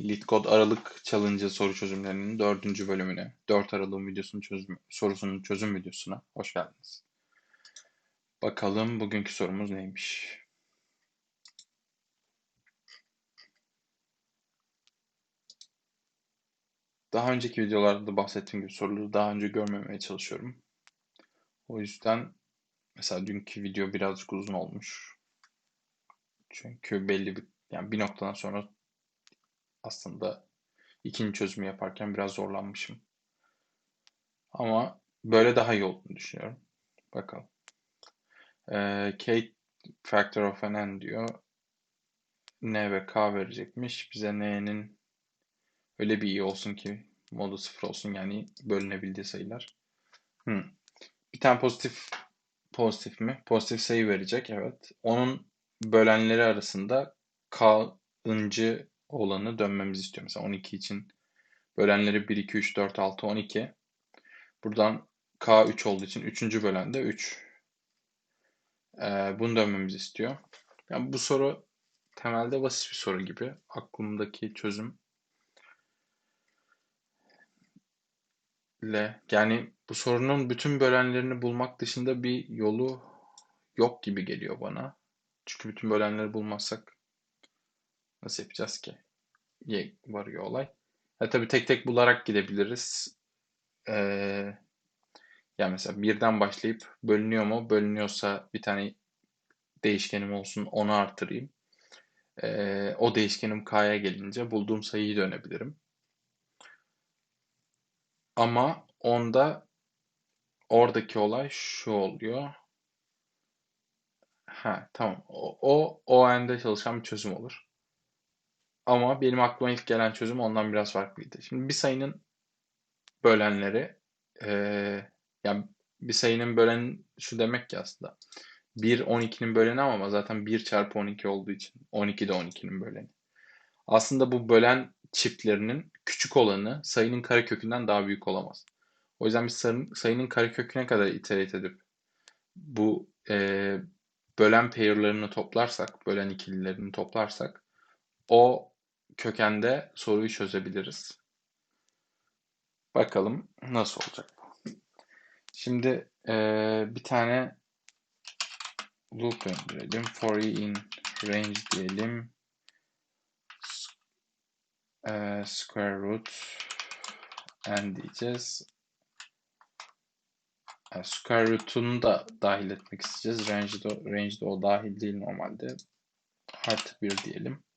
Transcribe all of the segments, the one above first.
LeetCode Aralık Challenge soru çözümlerinin dördüncü bölümüne, 4 Aralık'ın videosunun çözüm, sorusunun çözüm videosuna hoş geldiniz. Bakalım bugünkü sorumuz neymiş? Daha önceki videolarda da bahsettiğim gibi soruları daha önce görmemeye çalışıyorum. O yüzden mesela dünkü video birazcık uzun olmuş. Çünkü belli bir yani bir noktadan sonra aslında ikinci çözümü yaparken biraz zorlanmışım. Ama böyle daha iyi olduğunu düşünüyorum. Bakalım. Ee, K factor of n diyor. N ve K verecekmiş. Bize N'nin öyle bir iyi olsun ki modu sıfır olsun. Yani bölünebildiği sayılar. Hmm. Bir tane pozitif pozitif mi? Pozitif sayı verecek. Evet. Onun bölenleri arasında K'ıncı olanı dönmemizi istiyor. Mesela 12 için bölenleri 1, 2, 3, 4, 6, 12. Buradan K 3 olduğu için 3. bölende 3. Ee, bunu dönmemizi istiyor. Yani bu soru temelde basit bir soru gibi. Aklımdaki çözüm ile yani bu sorunun bütün bölenlerini bulmak dışında bir yolu yok gibi geliyor bana. Çünkü bütün bölenleri bulmazsak nasıl yapacağız ki? Ye varıyor olay. Ha, tabii tek tek bularak gidebiliriz. Ee, yani mesela birden başlayıp bölünüyor mu? Bölünüyorsa bir tane değişkenim olsun onu artırayım. Ee, o değişkenim k'ya gelince bulduğum sayıyı dönebilirim. Ama onda oradaki olay şu oluyor. Ha tamam. O, o, o ende çalışan bir çözüm olur. Ama benim aklıma ilk gelen çözüm ondan biraz farklıydı. Şimdi bir sayının bölenleri e, yani bir sayının bölen şu demek ki aslında 1 12'nin böleni ama zaten 1 çarpı 12 olduğu için 12 de 12'nin böleni. Aslında bu bölen çiftlerinin küçük olanı sayının karekökünden daha büyük olamaz. O yüzden biz sayının kareköküne kadar iterate edip bu e, bölen pair'larını toplarsak, bölen ikililerini toplarsak o kökende soruyu çözebiliriz. Bakalım nasıl olacak bu. Şimdi e, bir tane loop gönderelim. For i in range diyelim. E, square root n diyeceğiz. Yani square root'unu da dahil etmek isteyeceğiz. Range'de, range'de o dahil değil normalde. Artı 1 diyelim.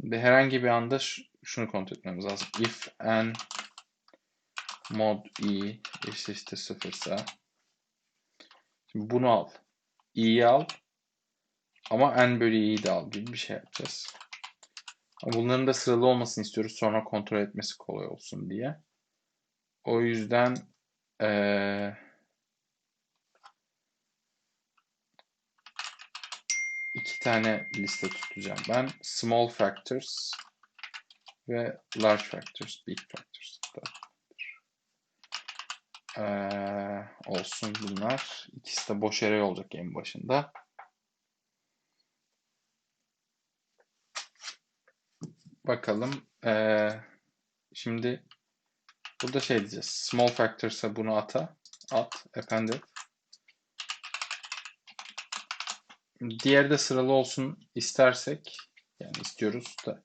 Şimdi herhangi bir anda şunu kontrol etmemiz lazım. If n mod i eşittir sıfırsa şimdi bunu al. i'yi al ama n bölü i'yi de al gibi bir şey yapacağız. Bunların da sıralı olmasını istiyoruz. Sonra kontrol etmesi kolay olsun diye. O yüzden ee, iki tane liste tutacağım. Ben small factors ve large factors, big factors ee, olsun bunlar. İkisi de boş array olacak en başında. Bakalım. Ee, şimdi burada şey diyeceğiz. Small factors'a bunu ata. At. Append et. Diğeri de sıralı olsun istersek yani istiyoruz da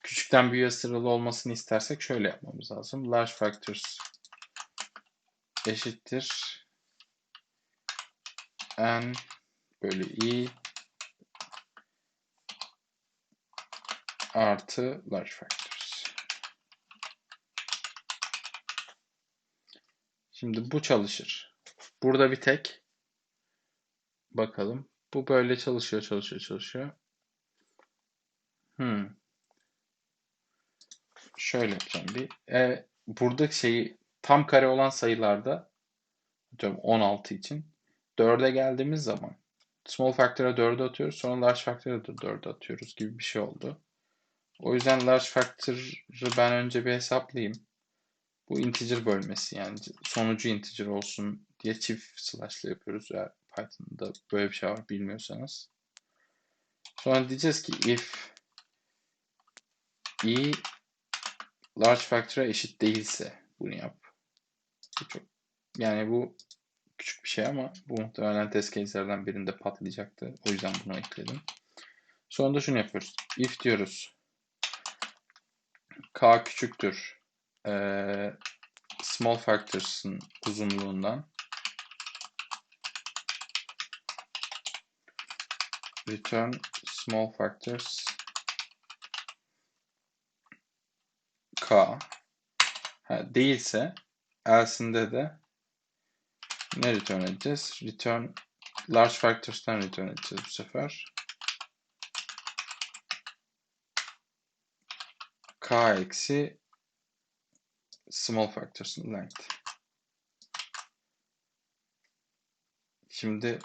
küçükten büyüğe sıralı olmasını istersek şöyle yapmamız lazım. Large factors eşittir n bölü i artı large factors. Şimdi bu çalışır. Burada bir tek bakalım bu böyle çalışıyor, çalışıyor, çalışıyor. Hmm. Şöyle yapacağım bir. E, burada şeyi tam kare olan sayılarda diyorum 16 için 4'e geldiğimiz zaman small factor'a 4'e atıyoruz. Sonra large factor'a da 4'e atıyoruz gibi bir şey oldu. O yüzden large factor'ı ben önce bir hesaplayayım. Bu integer bölmesi yani sonucu integer olsun diye çift slash'la yapıyoruz. Eğer Python'da böyle bir şey var bilmiyorsanız. Sonra diyeceğiz ki if i large factor'a eşit değilse bunu yap. Yani bu küçük bir şey ama bu muhtemelen test case'lerden birinde patlayacaktı. O yüzden bunu ekledim. Sonra da şunu yapıyoruz. If diyoruz. K küçüktür. Ee, small factors'ın uzunluğundan return small factors k ha, değilse else'inde de ne return edeceğiz? Return large factors'tan return edeceğiz bu sefer. k eksi small factors'ın length. Şimdi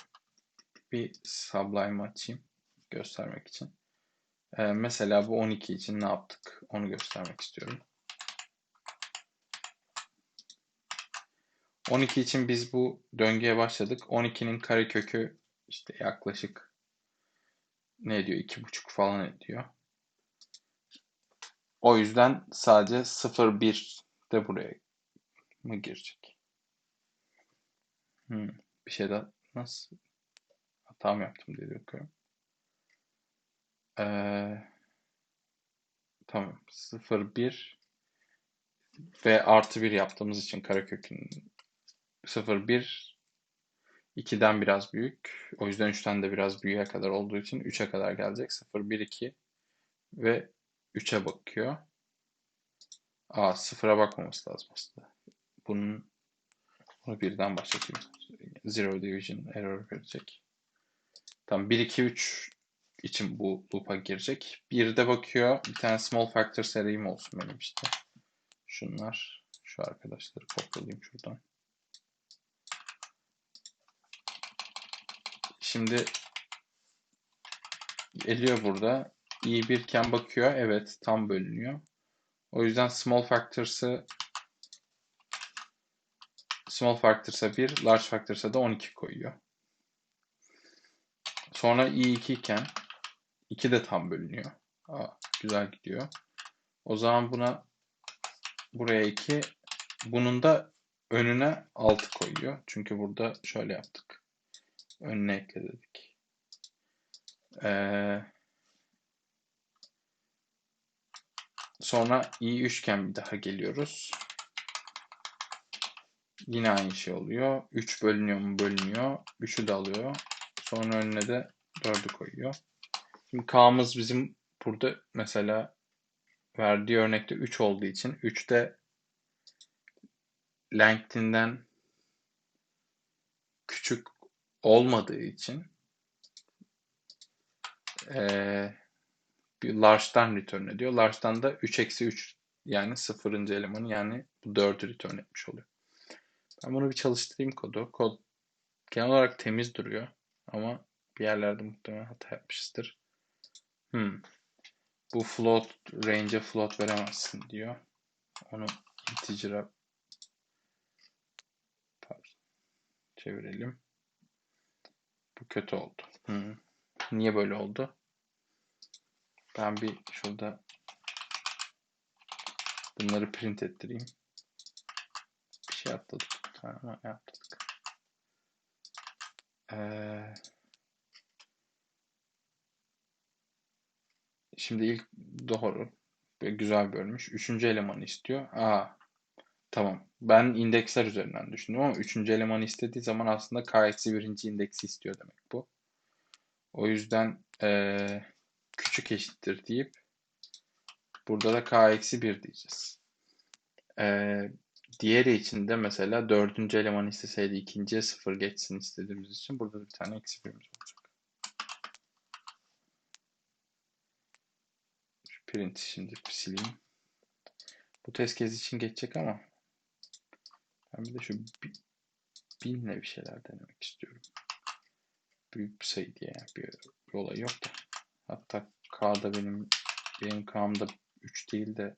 bir Sublime açayım göstermek için. Ee, mesela bu 12 için ne yaptık onu göstermek istiyorum. 12 için biz bu döngüye başladık. 12'nin karekökü işte yaklaşık ne ediyor? 2,5 falan ediyor. O yüzden sadece 0,1 de buraya mı girecek? Hmm, bir şey daha nasıl hata yaptım diye bakıyorum. Ee, tamam. 0, 1 ve artı 1 yaptığımız için karekökün 0, 1 2'den biraz büyük. O yüzden 3'ten de biraz büyüğe kadar olduğu için 3'e kadar gelecek. 0, 1, 2 ve 3'e bakıyor. Aa 0'a bakmaması lazım aslında. Bunun bunu birden başlatayım. Zero division error verecek. Tamam 1, 2, 3 için bu loop'a girecek. Bir de bakıyor. Bir tane small factor seriyim olsun benim işte. Şunlar. Şu arkadaşları kopyalayayım şuradan. Şimdi geliyor burada. i 1 iken bakıyor. Evet tam bölünüyor. O yüzden small factors'ı small factors'a 1, large factors'a da 12 koyuyor. Sonra i2 iken 2 de tam bölünüyor. Aa, güzel gidiyor. O zaman buna buraya 2 bunun da önüne 6 koyuyor. Çünkü burada şöyle yaptık. Önüne ekle dedik. Ee, sonra i üçgen bir daha geliyoruz. Yine aynı şey oluyor. 3 bölünüyor mu? Bölünüyor. 3'ü de alıyor. Sonra önüne de 4'ü koyuyor. Şimdi K'mız bizim burada mesela verdiği örnekte 3 olduğu için 3'te length'inden küçük olmadığı için ee, bir large'dan return ediyor. Large'dan da 3 eksi 3 yani sıfırıncı elemanı yani bu 4'ü return etmiş oluyor. Ben bunu bir çalıştırayım kodu. Kod genel olarak temiz duruyor ama bir yerlerde muhtemelen hata yapmışızdır. Hmm. Bu float range'e float veremezsin diyor. Onu integer'a çevirelim. Bu kötü oldu. Hmm. Niye böyle oldu? Ben bir şurada bunları print ettireyim. Bir şey atladık. Ha, atladık. Ee, Şimdi ilk doğru. Böyle güzel bölmüş. Üçüncü elemanı istiyor. Aa, tamam. Ben indeksler üzerinden düşündüm ama üçüncü elemanı istediği zaman aslında k eksi birinci indeksi istiyor demek bu. O yüzden ee, küçük eşittir deyip burada da k eksi bir diyeceğiz. Ee, diğeri için de mesela dördüncü elemanı isteseydi ikinciye sıfır geçsin istediğimiz için burada bir tane eksi birimiz olacak. Print şimdi sileyim. Bu test kez için geçecek ama ben bir de şu binle bir şeyler denemek istiyorum. Büyük bir sayı diye bir, olay yok da. Hatta K'da benim benim K'mda 3 değil de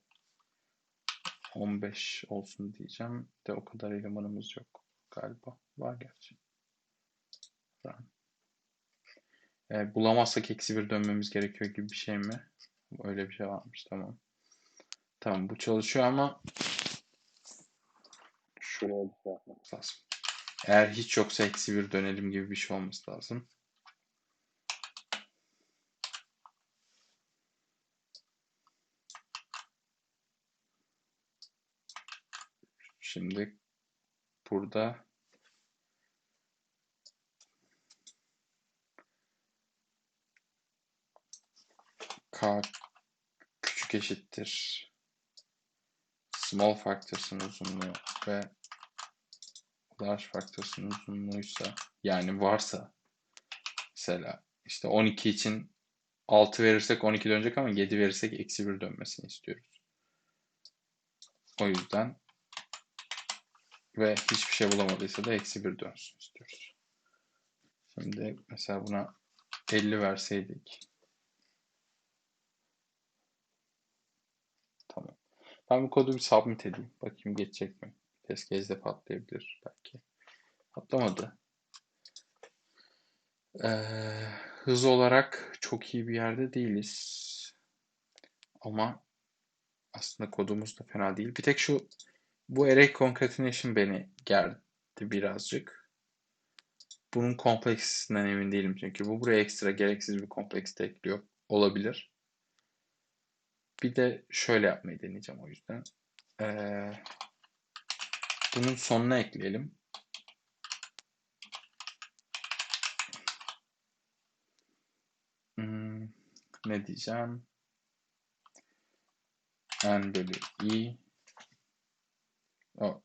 15 olsun diyeceğim. De o kadar elemanımız yok galiba. Var gerçi. E, bulamazsak eksi bir dönmemiz gerekiyor gibi bir şey mi? Öyle bir şey varmış tamam. Tamam bu çalışıyor ama şuraya bir şey yapmamız lazım. Eğer hiç yoksa eksi bir dönelim gibi bir şey olması lazım. Şimdi burada k küçük eşittir small factors'ın uzunluğu ve large factors'ın uzunluğuysa yani varsa mesela işte 12 için 6 verirsek 12 dönecek ama 7 verirsek eksi 1 dönmesini istiyoruz. O yüzden ve hiçbir şey bulamadıysa da eksi 1 dönsün istiyoruz. Şimdi mesela buna 50 verseydik Tamam. Ben bu kodu bir submit edeyim. Bakayım geçecek mi? Test case'de patlayabilir belki. Patlamadı. Ee, hız olarak çok iyi bir yerde değiliz. Ama aslında kodumuz da fena değil. Bir tek şu bu array concatenation beni gerdi birazcık. Bunun kompleksisinden emin değilim çünkü bu buraya ekstra gereksiz bir kompleks de ekliyor olabilir. Bir de şöyle yapmayı deneyeceğim o yüzden. Ee, bunun sonuna ekleyelim. Hmm, ne diyeceğim? n bölü i o,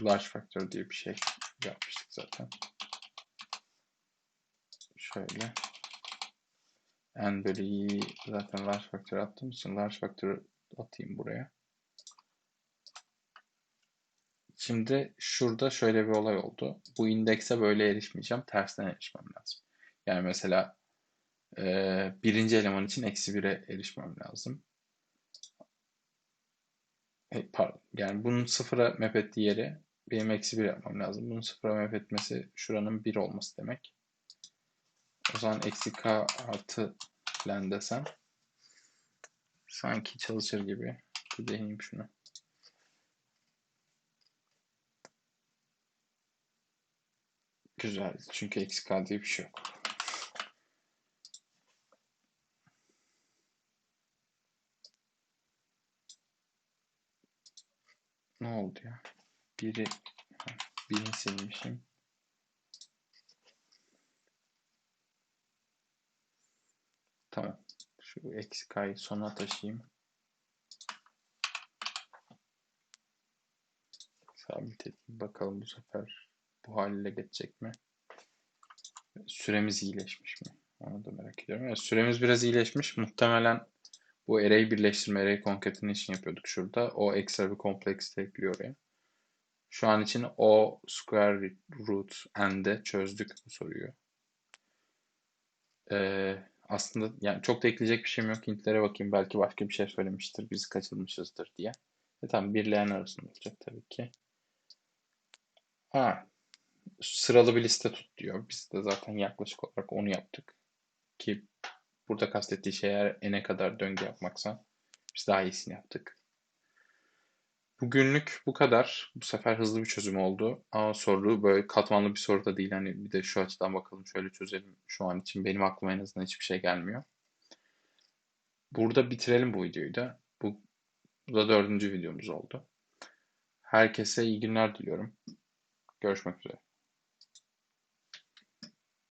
large factor diye bir şey yapmıştık zaten. Şöyle n bölü i zaten large factor attığım için large factor atayım buraya. Şimdi şurada şöyle bir olay oldu. Bu indekse böyle erişmeyeceğim. Tersten erişmem lazım. Yani mesela e, birinci eleman için eksi 1'e erişmem lazım. E, pardon. Yani bunun sıfıra map ettiği yere benim eksi 1 yapmam lazım. Bunun sıfıra map etmesi şuranın 1 olması demek. O zaman eksi k artı len desem sanki çalışır gibi. Bir deneyeyim şunu. Güzel. Çünkü eksi k diye bir şey yok. Ne oldu ya? Biri birini silmişim. Tamam. Şu eksi k'yı sona taşıyayım. Sabit edeyim. Bakalım bu sefer bu haliyle geçecek mi? Süremiz iyileşmiş mi? Onu da merak ediyorum. Evet, süremiz biraz iyileşmiş. Muhtemelen bu array birleştirme, array concatenation yapıyorduk şurada. O ekstra bir kompleks de ekliyor oraya. Şu an için o square root and'e çözdük bu soruyu. Ee, aslında yani çok da ekleyecek bir şeyim yok. Hintlere bakayım. Belki başka bir şey söylemiştir. Biz kaçırmışızdır diye. E tamam birleyen arasında olacak tabii ki. Ha, sıralı bir liste tut diyor. Biz de zaten yaklaşık olarak onu yaptık. Ki burada kastettiği şey eğer n'e kadar döngü yapmaksa biz daha iyisini yaptık. Bugünlük bu kadar. Bu sefer hızlı bir çözüm oldu. Ama soru böyle katmanlı bir soru da değil. Hani bir de şu açıdan bakalım şöyle çözelim. Şu an için benim aklıma en azından hiçbir şey gelmiyor. Burada bitirelim bu videoyu da. Bu, bu da dördüncü videomuz oldu. Herkese iyi günler diliyorum. Görüşmek üzere.